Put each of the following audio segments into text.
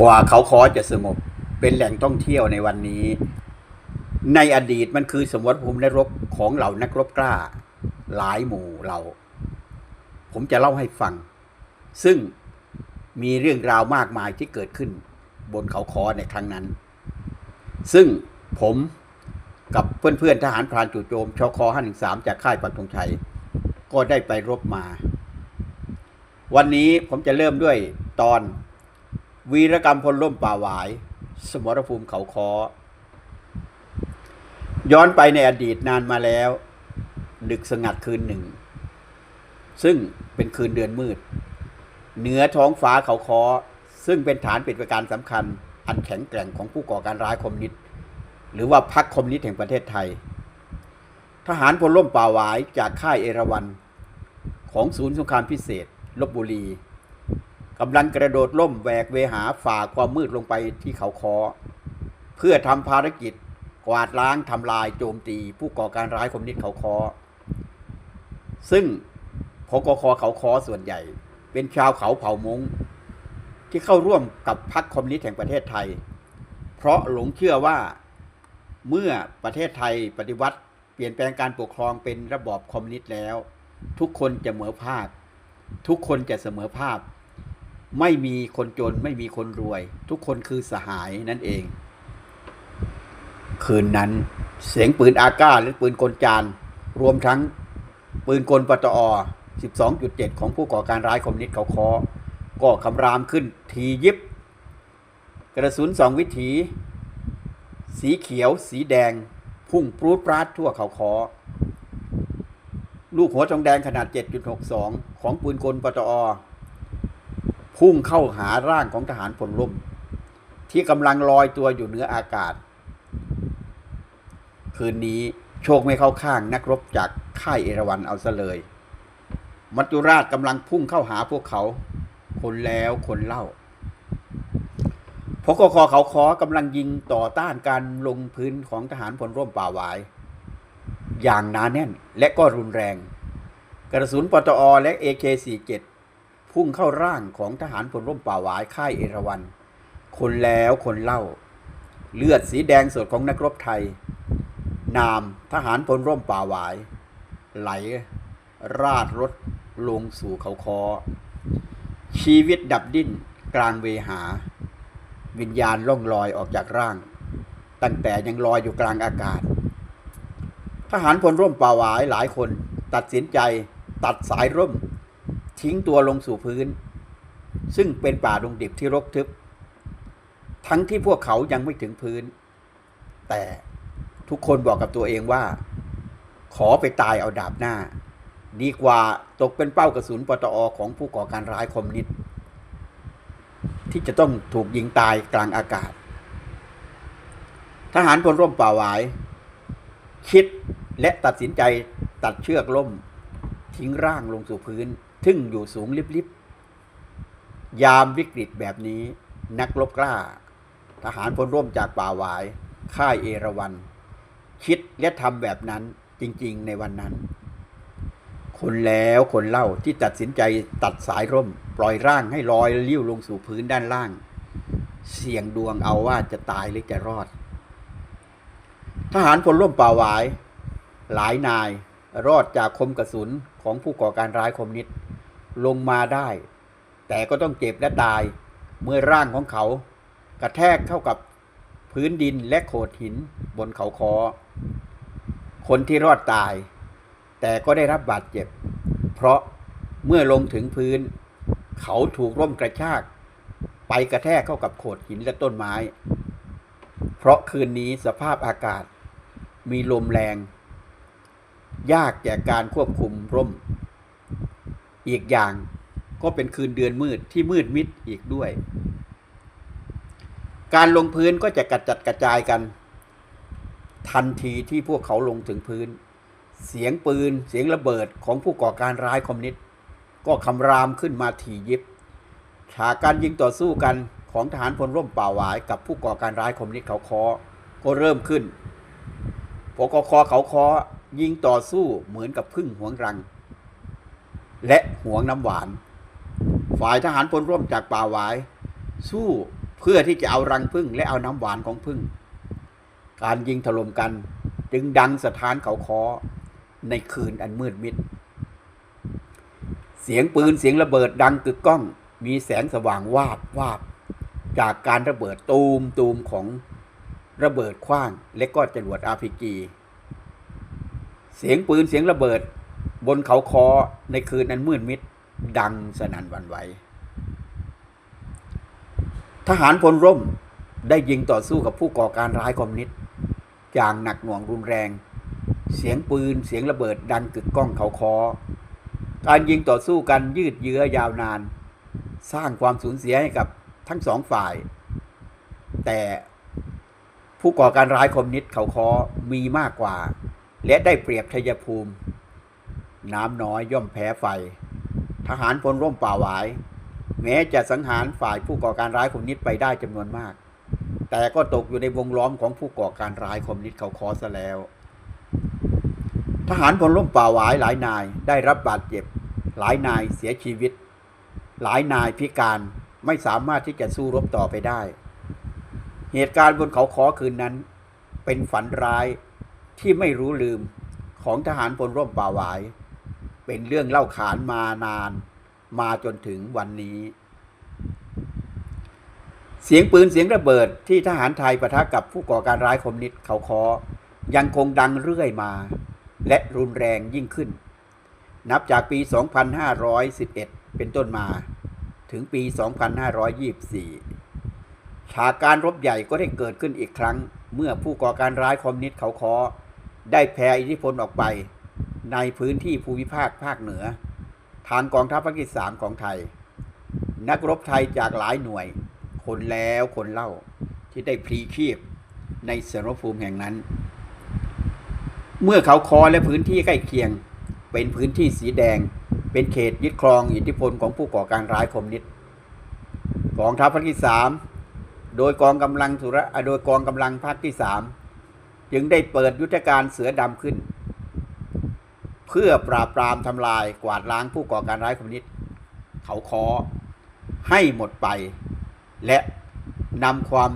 กว่าเขาคอจะสงบ เป็นแหล่งท่องเที่ยวในวันนี้ ในอดีตมันคือสมรภูมินรกของเหล่านักรบกล้า หลายหมู่เหล่า ผมจะเล่าให้ฟัง ซึ่งมีเรื่องราวมากมายที่เกิดขึ้น บนเขาคอในครั้งนั้น ซึ่งผมกับเพื่อนๆทหารพรานจู่โจมชค513 จากค่ายปักธงชัย ก็ได้ไปรบมา วันนี้ผมจะเริ่มด้วยตอน วีรกรรมพลล่มป่าหวาย สมรภูมิเขาคอย้อนไปในอดีตนานมาแล้ว ดึกสงัดคืนหนึ่ง ซึ่งเป็นคืนเดือนมืด เหนือท้องฟ้าเขาคอซึ่งเป็นฐานเป็นประการสำคัญ อันแข็งแกร่งของผู้ก่อการร้ายคอมมิวนิสต์หรือว่าพรรคคอมมิวนิสต์แห่งประเทศไทย ทหารพลล่มป่าหวายจากค่ายเอราวัน ของศูนย์สงครามพิเศษลบบุรี กำลังกระโดดล่มแหวกเวหาฝ่าความมืดลงไปที่เขาคอเพื่อทำภารกิจกวาดล้างทำลายโจมตี ผู้ก่อการร้ายคอมนิสต์เขาคอซึ่งพกคเขาคอส่วนใหญ่ เป็นชาวเขาเผ่ามงที่เข้าร่วมกับพรรคคอมมิวนิสต์แห่งประเทศไทย เพราะหลงเชื่อว่าเมื่อประเทศไทยปฏิวัติเปลี่ยนแปลงการปกครองเป็นระบอบคอมมิวนิสต์แล้ว ทุกคนจะเหมือภาค ทุกคนจะเสมอภาพ ไม่มีคนจนไม่มีคนรวย ทุกคนคือสหายนั่นเอง คืนนั้นเสียงปืนอาก้าและปืนกลจานรวมทั้งปืนกลปตอ 12.7 ของผู้ก่อการร้ายคอมมิวนิสต์เขาคอก็คำรามขึ้นทียิบ กระสุนสองวิถี สีเขียว สีแดง พุ่งปรูดปราดทั่วเขาคอลูกหัวทองแดงขนาด 7.62 ของปืนกลปตอ พุ่งเข้าหาร่างของทหารพลล่ม ที่กำลังลอยตัวอยู่เหนืออากาศ คืนนี้โชคไม่เข้าข้างนักรบจากค่ายเอราวันเอาซะเลย มัจจุราชกำลังพุ่งเข้าหาพวกเขา คนแล้วคนเล่าพกคเขาคอกำลังยิงต่อต้านการลงพื้นของทหารพลร่มป่าหวาย อย่างหนาแน่นและก็รุนแรง กระสุนปตอและ AK47 พุ่งเข้าร่างของทหารพลร่มป่าหวายค่ายเอราวัน คนแล้วคนเล่า เลือดสีแดงสดของนักรบไทย นามทหารพลร่มป่าหวาย ไหล ราดรถลงสู่เขาคอ ชีวิตดับดิ้นกลางเวหา วิญญาณล่องลอยออกจากร่าง ตั้งแต่ยังลอยอยู่กลางอากาศ ทหารพลร่มป่าหวายหลายคนตัดสินใจตัดสายร่ม ทิ้งตัวลงสู่พื้น ซึ่งเป็นป่าดงดิบที่รกทึบ ทั้งที่พวกเขายังไม่ถึงพื้น แต่ทุกคนบอกกับตัวเองว่า ขอไปตายเอาดาบหน้า ดีกว่าตกเป็นเป้ากระสุนปตอของผู้ก่อการร้ายคอมมิวนิสต์ที่จะต้องถูกยิงตายกลางอากาศ ทหารพลร่มป่าหวาย คิดและตัดสินใจตัดเชือกล่ม ทิ้งร่างลงสู่พื้น ทึ่งอยู่สูงลิบๆยามวิกฤตแบบนี้นักรบกล้า ทหารพลร่มจากป่าหวาย ค่ายเอราวัน คิดและทำแบบนั้นจริงๆในวันนั้น คนแล้วคนเล่าที่ตัดสินใจตัดสายร่ม ปล่อยร่างให้ลอยลิ้วลงสู่พื้นด้านล่าง เสี่ยงดวงเอาว่าจะตายหรือจะรอด ทหารพลร่มป่าหวาย หลายนายรอดจากคมกระสุนของผู้ก่อการร้ายคอมมิวนิสต์ ลงมาได้ แต่ก็ต้องเจ็บและตาย เมื่อร่างของเขา กระแทกเข้ากับพื้นดินและโขดหินบนเขาคอ คนที่รอดตาย แต่ก็ได้รับบาดเจ็บ เพราะเมื่อลงถึงพื้น เขาถูกร่มกระชาก ไปกระแทกเข้ากับโขดหินและต้นไม้ เพราะคืนนี้สภาพอากาศ มีลมแรง ยากแก่การควบคุมร่ม อีกอย่างก็เป็นคืนเดือนมืดที่มืดมิดอีกด้วย การลงพื้นก็จะกระจัดกระจายกัน ทันทีที่พวกเขาลงถึงพื้น เสียงปืนเสียงระเบิดของผู้ก่อการร้ายคอมมิวนิสต์ก็คำรามขึ้นมาถี่ยิบฉากการยิงต่อสู้กันของทหารพลร่มป่าหวาย กับผู้ก่อการร้ายคอมมิวนิสต์เขาคอก็เริ่มขึ้นพกคเขาคอยิงต่อสู้เหมือนกับพึ่งหวงรัง และหวงน้ำหวาน ฝ่ายทหารพลร่วมจากป่าหวาย สู้เพื่อที่จะเอารังพึ่งและเอาน้ำหวานของพึ่ง การยิงถล่มกันจึงดังสถานเขาคอในคืนอันมืดมิด เสียงปืนเสียงระเบิดดังกึกก้อง มีแสงสว่างวาบวาบจากการระเบิดตูมตูมของระเบิดขว้างและก็จรวดอาพีจีเสียงปืนเสียงระเบิด บนเขาคอในคืนอันมืดมิด ดังสนั่นวันไหว ทหารพลร่มได้ยิงต่อสู้กับผู้ก่อการร้ายคอมมิวนิสต์อย่างหนักหน่วงรุนแรง เสียงปืนเสียงระเบิดดังกึกก้องเขาคอ การยิงต่อสู้กันยืดเยื้อยาวนาน สร้างความสูญเสียให้กับทั้งสองฝ่าย แต่ผู้ก่อการร้ายคอมมิวนิสต์เขาคอมีมากกว่า และได้เปรียบชัยภูมิ น้ำน้อยย่อมแพ้ไฟ ทหารพลร่มป่าหวาย แม้จะสังหารฝ่ายผู้ก่อการร้ายคอมมิวนิสต์ไปได้จำนวนมาก แต่ก็ตกอยู่ในวงล้อมของผู้ก่อการร้ายคอมมิวนิสต์เขาคอซะแล้ว ทหารพลร่มป่าหวายหลายนายได้รับบาดเจ็บ หลายนายเสียชีวิต หลายนายพิการไม่สามารถที่จะสู้รบต่อไปได้ เหตุการณ์บนเขาคอคืนนั้น เป็นฝันร้ายที่ไม่รู้ลืมของทหารพลร่มป่าหวาย เป็นเรื่องเล่าขานมานาน มาจนถึงวันนี้ เสียงปืนเสียงระเบิดที่ทหารไทยปะทะกับผู้ก่อการร้ายคอมนิสต์เขาคอยังคงดังเรื่อยมา และรุนแรงยิ่งขึ้น นับจากปี 2511 เป็นต้นมา ถึงปี 2524 ฉากการรบใหญ่ก็ได้เกิดขึ้นอีกครั้ง เมื่อผู้ก่อการร้ายคอมมิวนิสต์เขาคอได้แผ่อิทธิพลออกไป ในพื้นที่ภูมิภาคภาคเหนือ ทางกองทัพภาคที่สามของไทย นักรบไทยจากหลายหน่วย คนแล้วคนเล่าที่ได้พลีชีพในสมรภูมิแห่งนั้น เมื่อเขาคอและพื้นที่ใกล้เคียง เป็นพื้นที่สีแดง เป็นเขตยึดครองอิทธิพลของผู้ก่อการร้ายคอมมิวนิสต์กองทัพภาคที่สามโดยกองกำลังสุระโดยกองกำลังภาคที่สามจึงได้เปิดยุทธการเสือดำขึ้น เพื่อปราบปรามทำลายกวาดล้างผู้ก่อการร้ายคอมมิวนิสต์เขาคอให้หมดไป และนำความ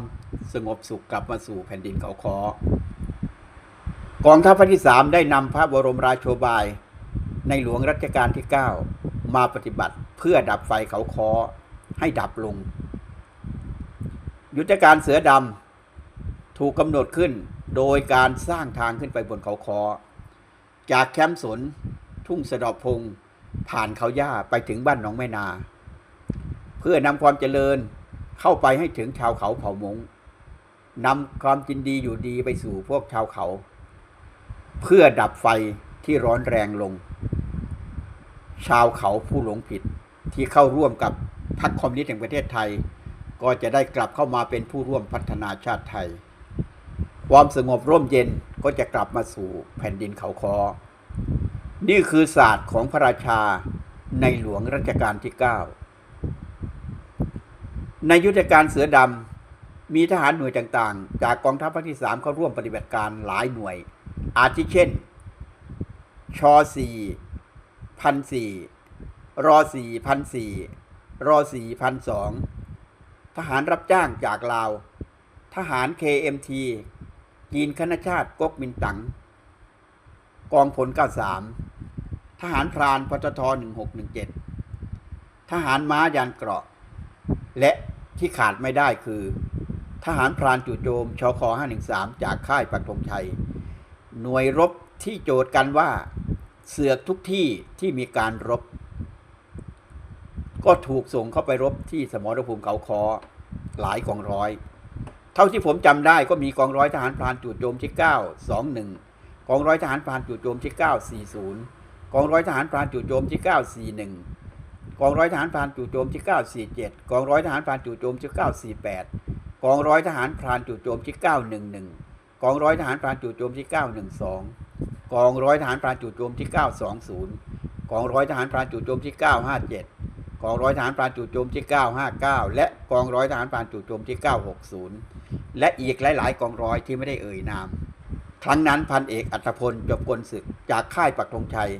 สงบสุขกลับมาสู่แผ่นดินเขาคอกองทัพภาคที่สามได้นำพระบรมราโชบาย ในหลวงรัชกาลที่ 9 มาปฏิบัติเพื่อดับไฟเขาคอให้ดับลง ยุทธการเสือดำถูกกำหนดขึ้นโดยการสร้างทางขึ้นไปบนเขาคอ จากแคมป์สนทุ่งสะดอพง ผ่านเขาย่าไปถึงบ้านหนองแม่นา เพื่อนำความเจริญเข้าไปให้ถึงชาวเขาเผ่ามงนำความจินดีอยู่ดีไปสู่พวกชาวเขา เพื่อดับไฟที่ร้อนแรงลง ชาวเขาผู้หลงผิดที่เข้าร่วมกับพรรคคอมมิวนิสต์แห่งประเทศไทย ก็จะได้กลับเข้ามาเป็นผู้ร่วมพัฒนาชาติไทย ความสงบร่มเย็น ก็จะกลับมาสู่แผ่นดินเขาคอ นี่คือศาสตร์ของพระราชาในหลวงรัชกาลที่ 9 ในยุทธการเสือดำมีทหารหน่วยต่างๆ จากกองทัพภาคที่ 3 เข้าร่วมปฏิบัติการหลายหน่วย อาทิเช่นชสี่พันสี่รอสี่พันสี่รอสี่พันสองทหารรับจ้างจากลาว ทหาร KMT จีนคณะชาติก๊กมินตั๋งกองพล 93 ทหารพรานพทท1617 ทหารม้ายานเกราะ และที่ขาดไม่ได้คือ ทหารพรานจู่โจมชค513 จากค่ายปักธงชัย หน่วยรบที่โจทย์กันว่าเสือกทุกที่ที่มีการรบ ก็ถูกส่งเข้าไปรบที่สมรภูมิเขาคอหลายกองร้อย เท่าที่ผมจำได้ก็มีกองร้อยทหารพรานจู่โจมที่ 921 กองร้อยทหารพรานจู่โจมที่ 940 กองร้อยทหารพรานจู่โจมที่ 941 กองร้อยทหารพรานจู่โจมที่ 947 กองร้อยทหารพรานจู่โจมที่ 948 กองร้อยทหารพรานจู่โจมที่ 911 กองร้อยทหารพรานจู่โจมที่ 912 กองร้อยทหารพรานจู่โจมที่ 920 กองร้อยทหารพรานจู่โจมที่ 957 กองร้อยทหารพรานจู่โจมที่ 959 และกองร้อยทหารพรานจู่โจมที่ 960 และอีกหลาย ๆ กองร้อยที่ไม่ได้เอ่ยนาม ครั้งนั้นพันเอกอัธพลจบกลศึกจากค่ายปักธงชัย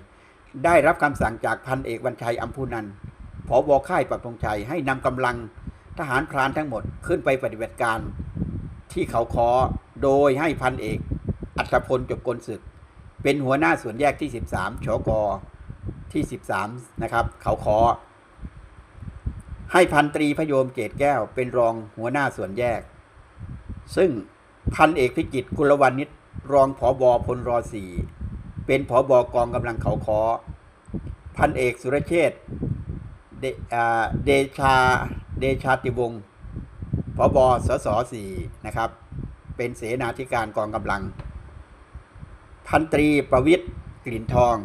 ได้รับคำสั่งจากพันเอกวันชัยอัมพูนันท์ผบค่ายปักธงชัยให้นำกำลังทหารพรานทั้งหมดขึ้นไปปฏิบัติการ ที่เขาคอโดยให้พันเอก อัตพลจบกลศึก เป็นหัวหน้าส่วนแยกที่ 13ชกที่ 13 นะครับ เขาคอให้พันตรีพโยมเกตแก้วเป็นรองหัวหน้าส่วนแยก ซึ่งพันเอกพิจิตกุลวานิชรองผอบอพลรอสี่เป็นผอบอกองกำลังเขาคอพันเอกสุรเชษฐ์เดอ่าเดชาเดชาติวงศ์ผอบอสสสี่นะครับ เป็นเสนาธิการกองกำลัง พันตรีประวิทย์กลิ่นทอง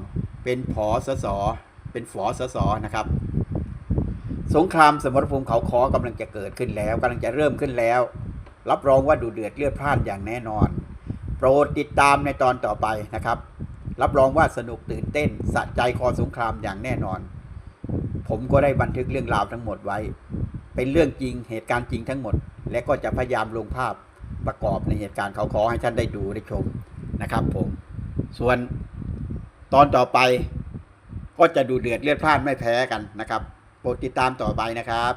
เป็นผอสสเป็นฝอสสนะครับ สงครามสมรภูมิเขาคอกำลังจะเกิดขึ้นแล้วกำลังจะเริ่มขึ้นแล้ว รับรองว่าดูเดือดเลือดพล่านอย่างแน่นอน โปรดติดตามในตอนต่อไปนะครับ รับรองว่าสนุกตื่นเต้นสะใจคอสงครามอย่างแน่นอน ผมก็ได้บันทึกเรื่องราวทั้งหมดไว้ เป็นเรื่องจริงเหตุการณ์จริงทั้งหมด และก็จะพยายามลงภาพประกอบในเหตุการณ์เขาขอให้ท่านได้ดูได้ชมนะครับ ผม ส่วนตอนต่อไปก็จะดูเดือดเลือดพล่านไม่แพ้กันนะครับ โปรดติดตามต่อไปนะครับ